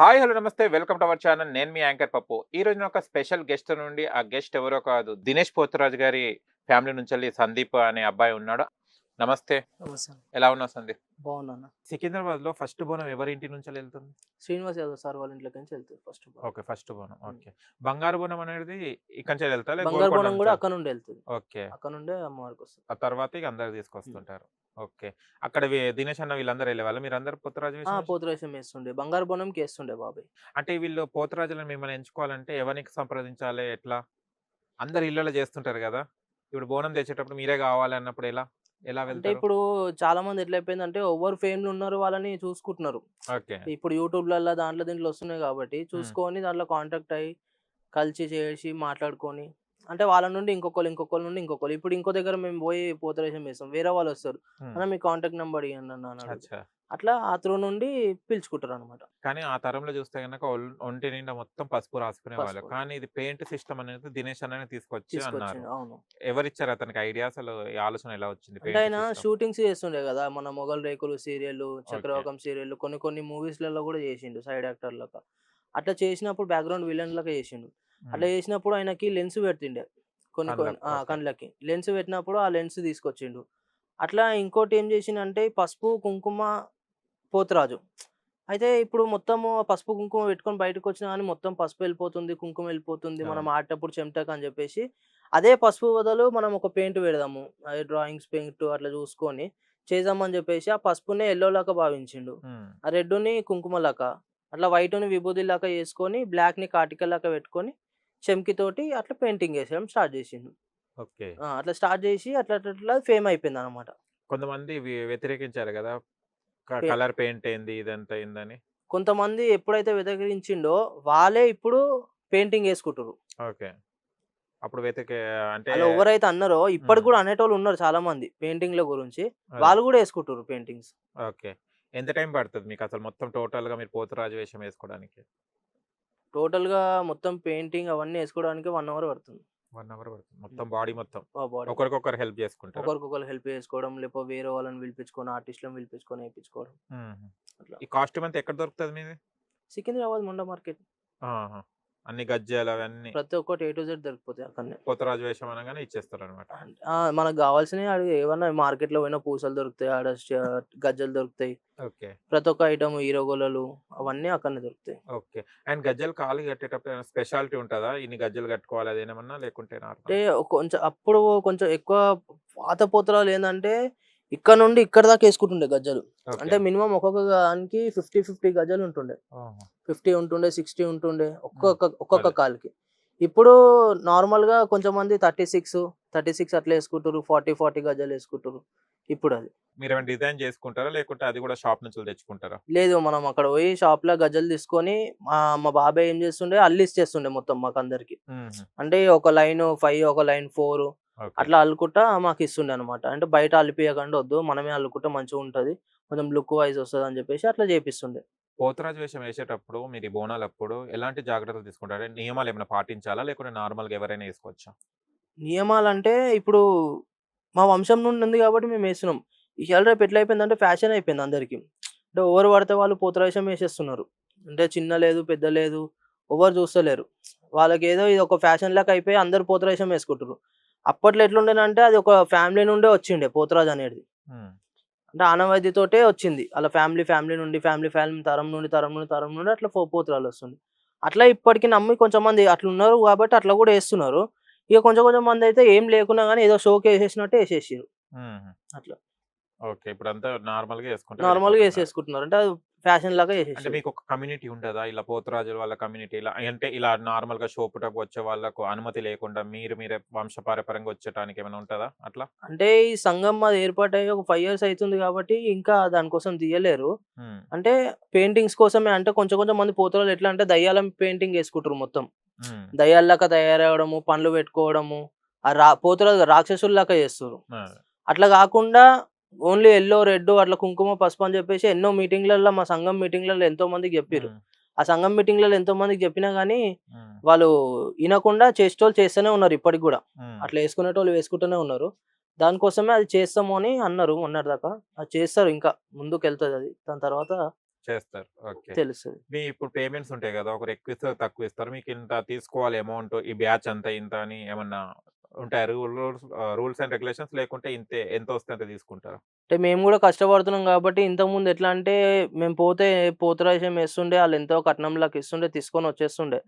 Hi hello నమస్తే. Welcome to our channel. నేను మీ యాంకర్ పప్పు. ఈ రోజున ఒక స్పెషల్ గెస్ట్ నుండి ఆ గెస్ట్ ఎవరో కాదు దినేష్ పోతురాజు గారి ఫ్యామిలీ నుంచి వెళ్ళి సందీప్ అనే అబ్బాయి ఉన్నాడు. నమస్తే. ఎలా ఉన్నావు సందీప్? బాగున్నాను సికింద్రాబాద్లో ఫస్ట్ బోనం ఎవరి ఇంటి నుంచి వెళ్తుంది? శ్రీనివాస్ యాదవ్ సార్ వాళ్ళ ఇంట్లోకి నుంచి వెళ్తుంది ఫస్ట్ ఓకే ఫస్ట్ బోనం. ఓకే. బంగారు బోనం అనేది ఇక్కడి నుంచి వెళ్తా బంగారు బోనం కూడా? అక్కడ నుండి వెళ్తుంది. ఓకే. అక్కడ నుండే అమ్మవారికి వస్తుంది. ఆ తర్వాత ఇక అందరు తీసుకొస్తుంటారు. ఓకే. అక్కడ వీ- దినేష్ అన్న వీళ్ళందరూ వెళ్ళే వాళ్ళు మీరు అందరు పోతురాజు ఆ! వేషం పోతురేషం వేస్తుండే. బంగారు బోనంకి వేస్తుండే బాబాయ్ అంటే వీళ్ళు పోతురాజులను మిమ్మల్ని ఎంచుకోవాలంటే ఎవరికి సంప్రదించాలి ఎట్లా? అందరు ఇళ్ళలో చేస్తుంటారు కదా! ఇప్పుడు బోనం తెచ్చేటప్పుడు మీరే కావాలి అన్నప్పుడు ఎలా? ఎలా అంటే వెళ్తారు? ఇప్పుడు చాలా మంది ఎట్లా అయిపోయిందంటే ఓవర్ ఫేమ్ ఉన్నారు వాళ్ళని చూసుకుంటున్నారు. ఓకే. ఇప్పుడు యూట్యూబ్లలో దాంట్లో దీంట్లో వస్తున్నాయి కాబట్టి చూసుకొని దాంట్లో కాంటాక్ట్ అయ్యి కలిసి చేసి మాట్లాడుకొని అంటే వాళ్ళ నుండి ఇంకొకరు ఇంకొకరి నుండి ఇంకొకరు ఇప్పుడు ఇంకో దగ్గర మేము పోయి పోతరేషన్ వేస్తాం వేరే వాళ్ళు వస్తారు. అన్న మీ కాంటాక్ట్ నెంబర్ ఇవ్వండి అన్న అట్లా ఆ త్రూ నుండి పిలుచుకుంటారు అనమాట కానీ ఆ తరంలో చూస్తే కనుక ఒంటి నిండా మొత్తం పసుపు రాసుకునే వాళ్ళు. కానీ ఇది పెయింట్ సిస్టమ్ అనేది దినేష్ అన్న తీసుకొచ్చి అన్నారు. ఎవరిచ్చారు అతనికి ఐడియా అసలు ఆలోచన ఎలా వచ్చింది ఆయన? షూటింగ్స్ చేస్తుండే కదా మన మొగల్ రేకులు సీరియల్ చక్రవాకం సీరియల్ కొన్ని కొన్ని మూవీస్లలో కూడా చేసిండు సైడ్ యాక్టర్ లెక్క అట్లా చేసినప్పుడు బ్యాక్గ్రౌండ్ విలన్ లెక్క చేసిండు. అట్లా చేసినప్పుడు ఆయనకి లెన్స్ పెడుతుండే. కొన్ని. కళ్ళకి లెన్స్ పెట్టినప్పుడు ఆ లెన్స్ తీసుకొచ్చిండు. అట్లా ఇంకోటి ఏం చేసిండంటే పసుపు కుంకుమ పోతురాజు. అయితే ఇప్పుడు మొత్తము ఆ పసుపు కుంకుమ పెట్టుకొని బయటకు వచ్చినా కానీ మొత్తం పసుపు వెళ్ళిపోతుంది కుంకుమ వెళ్ళిపోతుంది. మనం. ఆడేటప్పుడు చెమటకు అని చెప్పేసి అదే పసుపు బదులు మనం ఒక పెయింట్ పెడదాము. అదే డ్రాయింగ్స్ పెయింట్ అట్లా చూసుకొని చేద్దామని చెప్పేసి ఆ పసుపుని ఎల్లో లాగా భావించిండు. ఆ రెడ్ని కుంకుమ లాగా అట్లా వైట్ని విభూది లాగా వేసుకొని బ్లాక్ని కాటికల్ లాగా పెట్టుకొని చెమ్కితోటి అట్లా పెయింటింగ్ వేసేయడం స్టార్ట్ చేసిండు. ఓకే. అట్లా స్టార్ట్ చేసి అట్లా అట్లా ఫేమ్ అయిపోయింది అనమాట కొంతమంది వ్యతిరేకించారు కదా! కలర్ పెయింట్ ఏంది ఇదంతా ఏందని. కొంతమంది ఎప్పుడైతే వ్యతిరేకించిండో వాళ్ళే ఇప్పుడు పెయింటింగ్ వేసుకుంటారు ఓకే. అప్పుడు వెతికే అంటే ఎవరైతే అన్నారో ఇప్పటికి. కూడా అనేటోళ్ళు ఉన్నారు చాలా మంది పెయింటింగ్ల గురించి. అదే. వాళ్ళు కూడా వేసుకుంటారు పెయింటింగ్స్. ఓకే. ఎంత టైం పడుతుంది మీకు అసలు మొత్తం టోటల్గా మీరు పోతురాజు వేషం వేసుకోవడానికి? టోటల్గా మొత్తం పెయింటింగ్ అవన్నీ వేసుకోవడానికి వన్ అవర్ పడుతుంది. వన్ అవర్ పడుతుంది. మొత్తం బాడీ మొత్తం. ఒకరికొకరు హెల్ప్ చేసుకుంటారు? ఒకరికొకరు హెల్ప్ చేసుకోవడం లేకపోతే వేరే వాళ్ళని పిలిపించుకొని ఆర్టిస్టులను పిలిపించుకొని వేయించుకోవడం. ఈ కాస్ట్యూమ్ అంతా ఎక్కడ దొరుకుతుంది మీది? సికింద్రాబాద్ ముండ మార్కెట్. అన్ని గజ్జాలు అవన్నీ. ప్రతి ఒక్కటి ఏ టు జెడ్ దొరికిపోతాయి అక్కడనే. పోతరాజు వేషం అనగానే ఇచ్చేస్తారు అనమాట ఆ, మనకు కావాల్సినవి ఆడ ఏమన్నా మార్కెట్లో పోయినా పూసలు దొరుకుతాయి ఆడ గజ్జలు దొరుకుతాయి. ఓకే. ప్రతి ఒక్క ఐటమ్ హీరో గోళలు అవన్నీ అక్కడనే దొరుకుతాయి. ఓకే. అండ్ గజ్జలు కాలు కట్టేటప్పుడు స్పెషాలిటీ ఉంటుందా? ఇన్ని గజ్జలు కట్టుకోవాలి అదేమన్నా లేకుంటే normal? అంటే ఒక- కొంచెం అప్పుడు కొంచెం ఎక్కువ పాత పోతరాలు ఏంటంటే ఇక్కడ నుండి ఇక్కడ దాకా వేసుకుంటుండే గజ్జలు. అంటే మినిమం ఒక్కొక్క దానికి ఫిఫ్టీ ఫిఫ్టీ గజ్జలు ఉంటుండే. ఫిఫ్టీ ఉంటుండే సిక్స్టీ ఉంటుండే ఒక్కొక్క ఒక్కొక్క. కాలుకి ఇప్పుడు నార్మల్గా కొంచెం మంది థర్టీ సిక్స్ థర్టీ సిక్స్ అట్లా వేసుకుంటారు ఫార్టీ ఫార్టీ గజాలు వేసుకుంటారు ఇప్పుడు అది మీరు ఏమైనా డిజైన్ చేసుకుంటారా లేకుంటే అది కూడా షాప్ నుంచి తెచ్చుకుంటారా లేదు మనం అక్కడ పోయి షాప్లో గజలు తీసుకొని మా మా బాబాయ్ ఏం చేస్తుండే అల్లిస్ చేస్తుండే మొత్తం మాకు అందరికి. అంటే ఒక లైన్ ఫైవ్ ఒక లైన్ ఫోర్. అట్లా అల్లుకుంటా మాకు ఇస్తుండే అనమాట అంటే బయట అల్లిపియకుండా వద్దు మనమే అల్లుకుంటే మంచిగా ఉంటది. కొంచెం లుక్ వైజ్ వస్తుంది అని చెప్పేసి అట్లా చేపిస్తుండే. పోతరాజు వేషం వేసేటప్పుడు మీరు ఈ బోనాలు అప్పుడు ఎలాంటి జాగ్రత్తలు తీసుకుంటారు? అంటే నియమాలు ఏమైనా పాటించాలా? లేకుంటే నార్మల్గా ఎవరైనా వేసుకోవచ్చా? నియమాలు అంటే ఇప్పుడు మా వంశం నుండి ఉంది కాబట్టి మేము వేస్తున్నాం. ఇవాళ రేపు ఎట్లా అయిపోయిందంటే ఫ్యాషన్ అయిపోయింది అందరికి. అంటే ఎవరు పడితే వాళ్ళు పోతరాశం వేసేస్తున్నారు. అంటే చిన్న లేదు పెద్ద లేదు ఎవరు చూస్తలేరు. వాళ్ళకి ఏదో ఇది ఒక ఫ్యాషన్ లాగా అయిపోయి అందరు పోతరాశం వేసుకుంటారు అప్పట్లో ఎట్లుండేనంటే అది ఒక ఫ్యామిలీ నుండే వచ్చిండే పోతరాజు అనేది. అంటే ఆనవాయితీతోటే వచ్చింది. అలా ఫ్యామిలీ ఫ్యామిలీ నుండి ఫ్యామిలీ ఫ్యామిలీ తరం నుండి తరం నుండి తరం నుండి అట్లా పో- పోతురాలు వస్తుంది అట్లా ఇప్పటికి నమ్మి కొంచెం మంది అట్లా ఉన్నారు కాబట్టి అట్లా కూడా వేస్తున్నారు. ఇక కొంచెం కొంచెం మంది అయితే ఏం లేకున్నా కానీ ఏదో షోకి వేసేసినట్టే వేసేసారు. అట్లా. ఓకే. ఇప్పుడు అంతా నార్మల్గా వేసుకుంటారు నార్మల్గా. వేసేసుకుంటున్నారు. అంటే అది ఫ్యాషన్ లాగా అంటే వేసేసారు మీకు ఒక కమ్యూనిటీ ఉంటుందా ఇలా పోతురాజుల వాళ్ళ కమ్యూనిటీ ఇలా అంటే ఇలా నార్మల్గా షో పుటకు వచ్చే వాళ్ళకు అనుమతి లేకుండా మీరు మీరే వంశపారపరంగా వచ్చేటానికి ఏమైనా ఉంటుందా అట్లా? అంటే ఈ సంఘం అది ఏర్పాటై ఒక ఫైవ్ ఇయర్స్ అవుతుంది కాబట్టి ఇంకా దానికోసం తీయలేరు. అంటే పెయింటింగ్స్ కోసమే అంటే కొంచెం కొంచెం మంది పోతురాలు ఎట్లా అంటే దయ్యాలం పెయింటింగ్ వేసుకుంటారు మొత్తం. మ్మ్. దయ్యాల్లాగా తయారవడము పండ్లు పెట్టుకోవడము ఆ రా పోతురాలు రాక్షసుల్లాగా చేస్తారు ఆ, అట్లా కాకుండా ఓన్లీ ఎల్లో రెడ్ అట్లా కుంకుమ పసుపు అని చెప్పేసి ఎన్నో మీటింగ్లలో మా సంఘం మీటింగ్లలో ఎంతో మందికి చెప్పారు. ఆ సంఘం మీటింగ్లలో ఎంతో మందికి చెప్పినా కానీ. వాళ్ళు వినకుండా చేసేటోళ్ళు చేస్తూనే ఉన్నారు ఇప్పటికి కూడా. అట్లా వేసుకునేటోళ్ళు వేసుకుంటూనే ఉన్నారు దానికోసమే అది చేస్తాము అని అన్నారు మొన్నటి దాకా అది చేస్తారు ఇంకా ముందుకు వెళ్తుంది అది దాని తర్వాత చేస్తారు. ఓకే. తెలుస్తది. మీ ఇప్పుడు పేమెంట్స్ ఉంటాయి గదా! ఒకరు ఎక్కువ ఇస్తారు, తక్కువ ఇస్తారు. మీకు ఇంత తీసుకోవాలి అమౌంట్ ఈ బ్యాచ్ అంత ఇంత అని ఏమన్నా ఉంటాయా? Rule rules rules and regulations లేకుంటే ఇంతే ఎంతొస్తే అంత తీసుకుంటారా? అంటే మేము గూడా కష్టపడుతున్నాం గాబట్టి ఇంతకుముందు ఎట్లా అంటే మేము పోతే పోతురాజుషం ఏస్తుండే ఆళ్ళెంతో కట్నం లెక్క ఇస్తుండే తీసుకొని వచ్చేస్తుండే.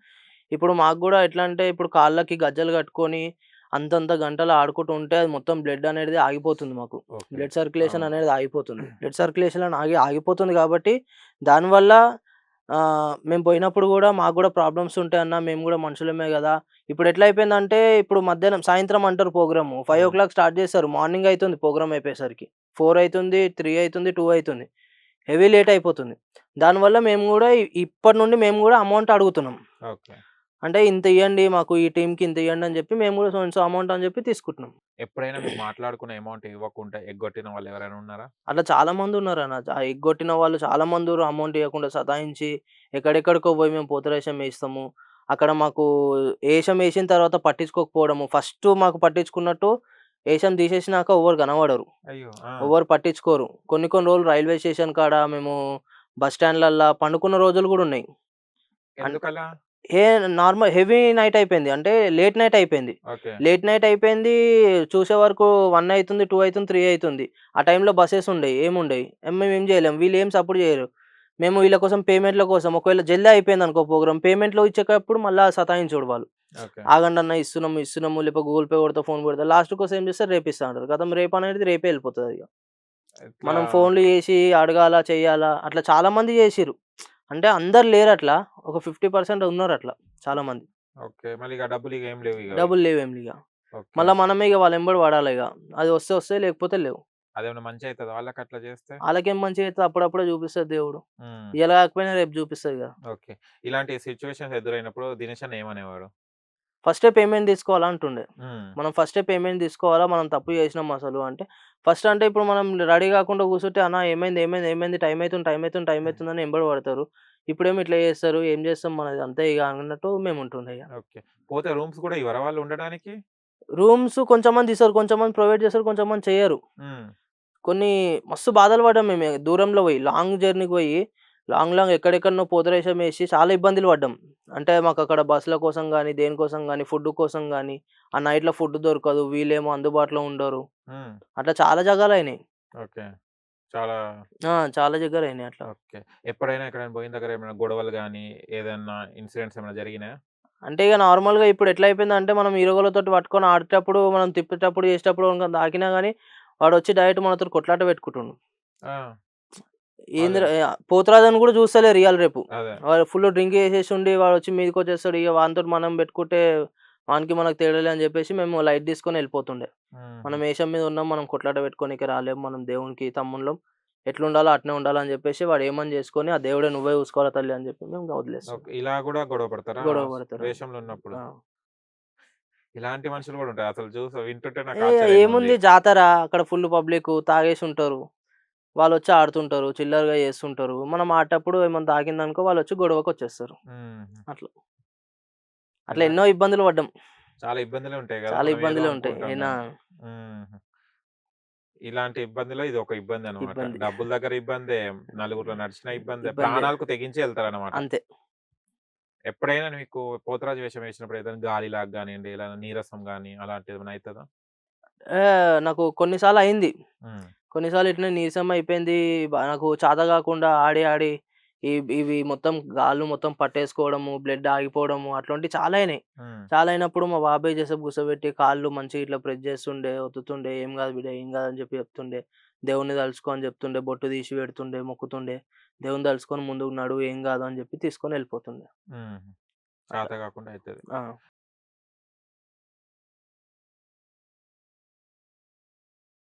ఇప్పుడు మాకు గూడా ఎట్లా అంటే ఇప్పుడు కాళ్ళకి గజ్జెలు కట్టుకొని అంతంత గంటలు ఆడుకుంటూ ఉంటే అది మొత్తం బ్లడ్ అనేది ఆగిపోతుంది మాకు. Blood circulation. అనేది ఆగిపోతుంది. బ్లడ్ సర్క్యులేషన్ ఆగి ఆగిపోతుంది కాబట్టి దానివల్ల ఆహ్, మేము పోయినప్పుడు గూడా మాకు గూడా ప్రాబ్లమ్స్ ఉంటాయన్న మేము గూడా మనుషులమే గదా! ఇప్పుడు ఎట్లా అయిపోయిందంటే ఇప్పుడు మధ్యాహ్నం సాయంత్రం అంటారు ప్రోగ్రాము. హ్మ్. 5:00 స్టార్ట్ చేస్తారు. మార్నింగ్ అయితుంది ప్రోగ్రామ్ అయిపోయేసరికి. 4 అయితుంది, 3 అయితుంది, 2 అయితుంది. హెవీ లేట్ అయిపోతుంది. దానివల్ల మేము గూడా ఇప్పటి నుండి మేము గూడా అమౌంట్ అడుగుతున్నాం. ఓకే. అంటే ఇంత ఇయ్యండి మాకు ఈ టీమ్‌కి ఇంత ఇయ్యండి అని చెప్పి మేము గూడా సో అమౌంట్ అని చెప్పి తీసుకుంటున్నాం. ఎప్పుడైనా మీరు మాట్లాడుకున్న అమౌంట్ ఇవ్వకుండా ఎగ్గొట్టిన వాళ్ళు ఎవరైనా ఉన్నారా? అట్లా చాలా మంది ఉన్నారన్న. చ ఎగ్గొట్టిన వాళ్ళు చాలా మంది అమౌంట్ ఇయ్యకుండా సతాయించి ఎక్కడెక్కడికో పోయి మేము పోతురాజుషం ఏస్తాము. అక్కడ మాకు ఏషం ఏసిన తర్వాత పట్టించుకోకపోవడము. ఫస్ట్ మాకు పట్టించుకున్నట్టు ఏషం తీసేసినాక. అయ్యో! ఆ! ఎవ్వరు పట్టించుకోరు. కొన్ని కొన్ని రోజులు రైల్వే స్టేషన్ కాడ మేము బస్ స్టాండ్‌లల్ల పండుకున్న రోజులు గూడా ఉన్నాయి. ఏ నార్మల్ హెవీ నైట్ అయిపోయింది. అంటే లేట్ నైట్ అయిపోయింది. లేట్ నైట్ అయిపోయింది. చూసే వరకు 1 అయితుంది, 2 అయితుంది, 3 అయితుంది. ఆ టైంలో బసెస్ ఉండయి. ఏముండయి. మేమేం చేయలేం. వీళ్ళు ఏం సపోర్ట్ చేయరు. మేము వీళ్ళ కోసం పేమెంట్‌ల కోసం ఒకవేళ జల్ది అయిపోయిందనుకో ప్రోగ్రామ్ పేమెంట్‌లు ఇచ్చేటప్పుడు మళ్ళా సతాయించుడు వాళ్ళు. ఓకే. ఆగండన్న ఇస్తున్నాము, ఇస్తున్నాము లేకపోతే గూగుల్ పే కొడతా, ఫోన్ కొడతా లాస్ట్‌కోసం ఏం చేస్తారు రేపు ఇస్తా అంటారు. ఖతం రేపు అనేది రేపే వెళ్ళిపోతది. ఇట్లా మనం ఫోన్‌లు చేసి అడగాలా, చెయ్యాలా అట్లా చాలా మంది చేసిర్రు. అంటే అందరు లేరు అట్లా. ఒక 50% ఉన్నారు అట్లా చాలా మంది. ఓకే. మళ్ళీ డబ్బులు ఇగ ఏం లేవు. డబ్బులు లేవేమి ఇగ. ఓకే. మళ్ళా మనమే ఇగ వాళ్ళ ఎంబడి పడాలి ఇగ. అది వస్తే వస్తాయి లేకపోతే లేవు. అదేమన్నా మంచి అయితదా వాళ్ళకి అట్లా చేస్తే? ఆళ్ళకేం మంచిగా అయితది అప్పుడప్పుడే చూపిస్తాడు దేవుడు. ఇయాల కాకపోయినా రేపు చూపిస్తది గదా! ఓకే. ఇలాంటి సిట్యుయేషన్స్ ఎదురైనప్పుడు దినేష్ ఏమనేవాడు? ఫస్టే పేమెంట్ తీసుకోవాలా అంటుండే. హ్మ్. మనం ఫస్టే పేమెంట్ తీసుకోవాలా మనం తప్పు చేసినాం అసలు అంటే ఫస్ట్ అంటే ఇప్పుడు మనం రెడీ కాకుండా కూర్చుంటే అన్న ఏమైంది, ఏమైంది, ఏమైంది టైం అయితుంది, టైం అయితుంది, టైం హ్మ్. అయితుందని ఎంబడి పడతారు. ఇప్పుడేమో ఇట్లా చేస్తారు. ఏం చేస్తాం మనది అంతే ఇగ అన్నట్టు మేము ఉంటుండే. ఓకే. పోతే రూమ్స్ కూడా ఇవ్వరా వాళ్ళు ఉండడానికి? రూమ్స్ కొంచెంమంది ఇస్తారు. కొంచెంమంది ప్రొవైడ్ చేస్తారు. కొంచెంమంది చెయ్యరు. హ్మ్. కొన్ని మస్తు బాధలు పడ్డాం మేము దూరంలో పోయి. లాంగ్ జర్నీకి పోయి లాంగ్ లాంగ్ ఎక్కడెక్కడనో పోతురాజుషం ఏసి చాలా ఇబ్బందులు పడ్డాం. అంటే మాకక్కడ బస్సుల కోసం గానీ, దేనికోసం గానీ, ఫుడ్ కోసం గానీ, ఆ నైట్‌లో ఫుడ్ దొరకదు. వీళ్ళేమో అందుబాటులో ఉండరు. అట్లా చాలా జగాలయినాయి. ఓకే. చాలా ఆ! చాలా దగ్గరయినాయి అట్లా. ఓకే. ఎప్పుడైనా ఎక్కడైనా పోయిన దగ్గర ఏమైనా గొడవలు గాని, ఏదన్నా ఇన్సిడెంట్స్ ఏమైనా జరిగినాయా? అంటే ఇగ నార్మల్‌గా ఇప్పుడు ఎట్లా అయిపోయిందంటే మనం హీరోలతోటి పట్టుకొని ఆడేటప్పుడు, మనం తిప్పేటప్పుడు, చేసేటప్పుడు గనుక తాకినా గానీ వాడొచ్చి డైరెక్ట్ మనతోటి కొట్లాట పెట్టుకుంటుండు. ఏందిరా. ఆహ్, పోతురాజుని కూడా చూస్తలేరు ఇయాల రేపు. వాడు ఫుల్ డ్రింక్ చేసేసి ఉండి వాడొచ్చి మీదకొచ్చేస్తాడు. ఇగ వానితోటి మనం పెట్టుకుంటే వానికి మనకు తేడా అని చెప్పేసి మేము లైట్ తీసుకొని వెళ్ళిపోతుండే. మనం. ఏషం మీద ఉన్నాం. మనం కొట్లాట పెట్టుకోనీకి రాలేము. మనం దేవునికి తమ్ముళ్ళం. ఎట్లుండాలో అట్నే ఉండాలని చెప్పేసి వాడు ఏమని చేసుకొని ఆ దేవుడే నువ్వే చూసుకోవాలా తల్లి అని చెప్పి మేము వదిలేస్తాం. ఇలా కూడా గొడవ పడతారా? గొడవ పడతారు. వేషంలో ఉన్నప్పుడు? ఇలాంటి మనుషులు కూడా ఉంటారు. అసలు చూసి వింటుంటే. ఏముంది జాతర అక్కడ ఫుల్ పబ్లిక్ తాగేసి ఉంటారు. వాళ్ళొచ్చి ఆడుతుంటారు. చిల్లరగా చేస్తుంటారు. మనం ఆడేటప్పుడు ఏమన్నా తాకిందనుకో వాళ్ళొచ్చి గొడవకొచ్చేస్తారు. హుహు. అట్లా. అట్లా ఇలా ఎన్నో ఇబ్బందులు పడ్డాం. చాలా ఇబ్బందులే ఉంటాయి గదా! చాలా ఇబ్బందులే ఉంటాయి. అయినా. ఇలాంటి ఇబ్బందిలో ఇదొక ఇబ్బందనమాట. ఇబ్బంది. డబ్బుల దగ్గర ఇబ్బందే, నలుగురిలో నడిచినా ఇబ్బందే. ప్రాణాలకు తెగించి ఎళ్తారనమాట. అంతే. ఎప్పుడైనా మీకు పోతురాజు వేషం వేసినప్పుడు ఏదైనా గాలిలాగా గానియండి, ఇలా నీరసం గాని అలాంటిదేమైనా అయితదా? ఆహ్, నాకు కొన్ని సార్లు అయింది. హ్మ్. కొన్ని సార్లు ఇట్లనే నీరసం అయిపోయింది. బ నాకు చాత కాకుండా ఆడి ఆడి ఇ ఇవి మొత్తం కాళ్ళు మొత్తం పట్టేసుకోవడము, బ్లడ్ ఆగిపోవడము అట్లాంటివి చాలా అయినాయి. హ్మ్. చాలా అయినప్పుడు మా బాబాయ్ చేసేపు కూర్చోబెట్టి కాళ్ళు మంచిగా ఇట్లా ప్రెస్ చేస్తుండే, ఒత్తుతుండే, "ఏం కాదు బిడ్డ, ఏం కాదు" అని చెప్పి చెప్తుండే. దేవుడిని తలుచుకో అని చెప్తుండే. బొట్టు తీసి పెడుతుండే, మొక్కుతుండే. దేవుడిని తలుచుకొని ముందుకు నడువు ఏం కాదు అని చెప్పి తీసుకొని వెళ్ళిపోతుండే. హుహు. చేత కాకుండా అయితది. ఆ!